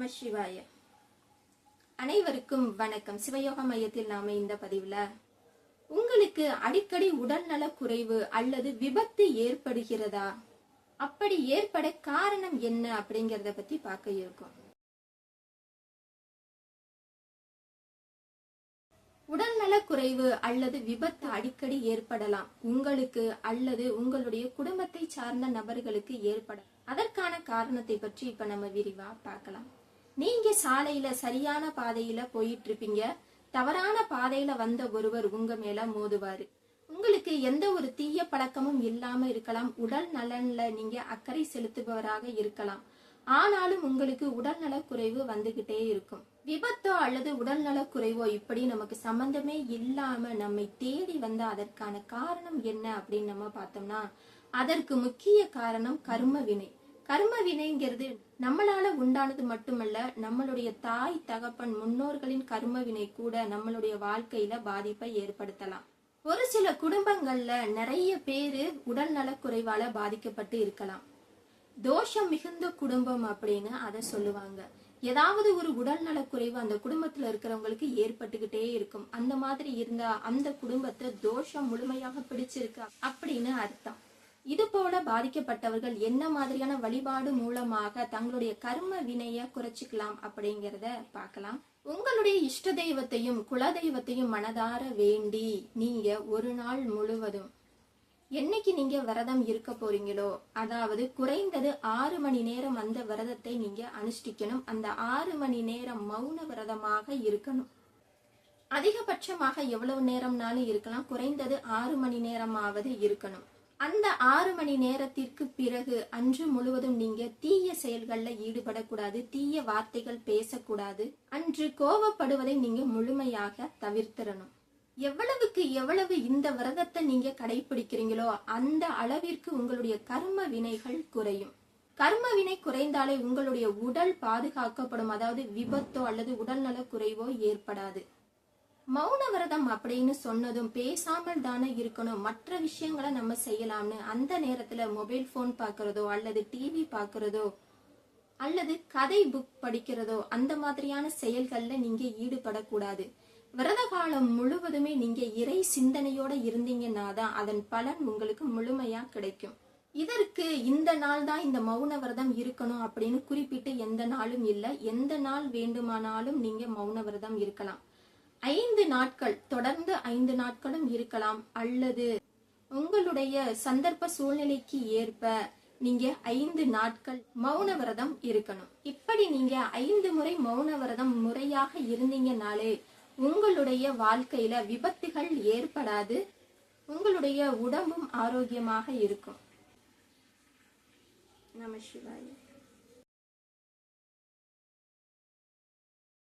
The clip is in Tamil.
நம சிவாய. அனைவருக்கும் வணக்கம். சிவயோக மையத்தில் நாம இந்த பதிவுல உங்களுக்கு அடிக்கடி உடல்நல குறைவு அல்லது விபத்து ஏற்படுகிறதா? அப்படி ஏற்பட காரணம் என்ன அப்படிங்கறத பத்தி பார்க்க இருக்கோம். உடல்நல குறைவு அல்லது விபத்து அடிக்கடி ஏற்படலாம். உங்களுக்கு அல்லது உங்களுடைய குடும்பத்தை சார்ந்த நபர்களுக்கு ஏற்பட அதற்கான காரணத்தை பற்றி இப்ப நம்ம விரிவா பார்க்கலாம். நீங்க சாலையில சரியான பாதையில போயிட்டு இருப்பீங்க தவறான பாதையில வந்த ஒருவர் உங்க மேல மோதுவாரு. உங்களுக்கு எந்த ஒரு தீய பழக்கமும் இல்லாம இருக்கலாம். உடல் நலன்ல நீங்க அக்கறை செலுத்துபவராக இருக்கலாம். ஆனாலும் உங்களுக்கு உடல்நல குறைவு வந்துகிட்டே இருக்கும். விபத்தோ அல்லது உடல்நல குறைவோ இப்படி நமக்கு சம்பந்தமே இல்லாம நம்மை தேடி வந்த அதற்கான காரணம் என்ன அப்படின்னு நம்ம பார்த்தோம்னா அதற்கு முக்கிய காரணம் கர்ம வினை. கர்ம வினைங்கிறது நம்மளால உண்டானது மட்டுமல்ல நம்மளுடைய தாய் தகப்பன் முன்னோர்களின் கர்ம வினை கூட நம்மளுடைய வாழ்க்கையில பாதிப்பை ஏற்படுத்தலாம். ஒரு சில குடும்பங்கள்ல நிறைய பேரு உடல் நலக்குறைவால பாதிக்கப்பட்டு இருக்கலாம். தோஷம் மிகுந்த குடும்பம் அப்படின்னு அதை சொல்லுவாங்க. ஏதாவது ஒரு உடல் நலக்குறைவு அந்த குடும்பத்துல இருக்கிறவங்களுக்கு ஏற்பட்டுக்கிட்டே இருக்கும். அந்த மாதிரி இருந்தா அந்த குடும்பத்தை தோஷம் முழுமையாக பிடிச்சிருக்கு அப்படின்னு அர்த்தம். இது போல பாதிக்கப்பட்டவர்கள் என்ன மாதிரியான வழிபாடு மூலமாக தங்களுடைய கர்ம வினைய குறைச்சிக்கலாம் அப்படிங்கிறத பார்க்கலாம். உங்களுடைய இஷ்ட தெய்வத்தையும் குல தெய்வத்தையும் மனதார வேண்டி நீங்க ஒரு நாள் முழுவதும் என்னைக்கு நீங்க விரதம் இருக்க போறீங்களோ அதாவது குறைந்தது ஆறு மணி நேரம் அந்த விரதத்தை நீங்க அனுஷ்டிக்கணும். அந்த ஆறு மணி நேரம் மௌன விரதமாக இருக்கணும். அதிகபட்சமாக எவ்வளவு நேரம்னாலும் இருக்கலாம். குறைந்தது ஆறு மணி நேரமாவது இருக்கணும். அந்த ஆறு மணி நேரத்திற்கு பிறகு அன்று முழுவதும் நீங்க தீய செயல்கள்ல ஈடுபடக்கூடாது தீய வார்த்தைகள் பேசக்கூடாது. அன்று கோபப்படுவதை நீங்க முழுமையாக தவிர்த்திடணும். எவ்வளவுக்கு எவ்வளவு இந்த விரதத்தை நீங்க கடைபிடிக்கிறீங்களோ அந்த அளவிற்கு உங்களுடைய கர்ம வினைகள் குறையும். கர்ம வினை குறைந்தாலே உங்களுடைய உடல் பாதுகாக்கப்படும். அதாவது விபத்தோ அல்லது உடல்நல குறைவோ ஏற்படாது. மௌன விரதம் அப்படின்னு சொன்னதும் பேசாமல் தானே இருக்கணும். மற்ற விஷயங்களை நம்ம செய்யலாம்னு அந்த நேரத்துல மொபைல் போன் பாக்குறதோ அல்லது டிவி பார்க்கறதோ அல்லது கதை புக் படிக்கிறதோ அந்த மாதிரியான செயல்கள்ல நீங்க ஈடுபடக்கூடாது. விரத காலம் முழுவதுமே நீங்க இறை சிந்தனையோட இருந்தீங்கன்னா தான் அதன் பலன் உங்களுக்கு முழுமையா கிடைக்கும். இதற்கு இந்த நாள் தான் இந்த மௌன விரதம் இருக்கணும் அப்படின்னு குறிப்பிட்டு எந்த நாளும் இல்லை. எந்த நாள் வேண்டுமானாலும் நீங்க மௌன விரதம் இருக்கலாம். ஐந்து நாட்கள் தொடர்ந்து ஐந்து நாட்களும் இருக்கலாம். அல்லது உங்களுடைய சந்தர்ப்ப சூழ்நிலைக்கு ஏற்ப நீங்க ஐந்து நாட்கள் மௌன விரதம் இருக்கணும். இப்படி நீங்க ஐந்து முறை மௌன விரதம் முறையாக இருந்தீங்கனாலே உங்களுடைய வாழ்க்கையில விபத்துகள் ஏற்படாது. உங்களுடைய உடம்பும் ஆரோக்கியமாக இருக்கும். நம சிவாய.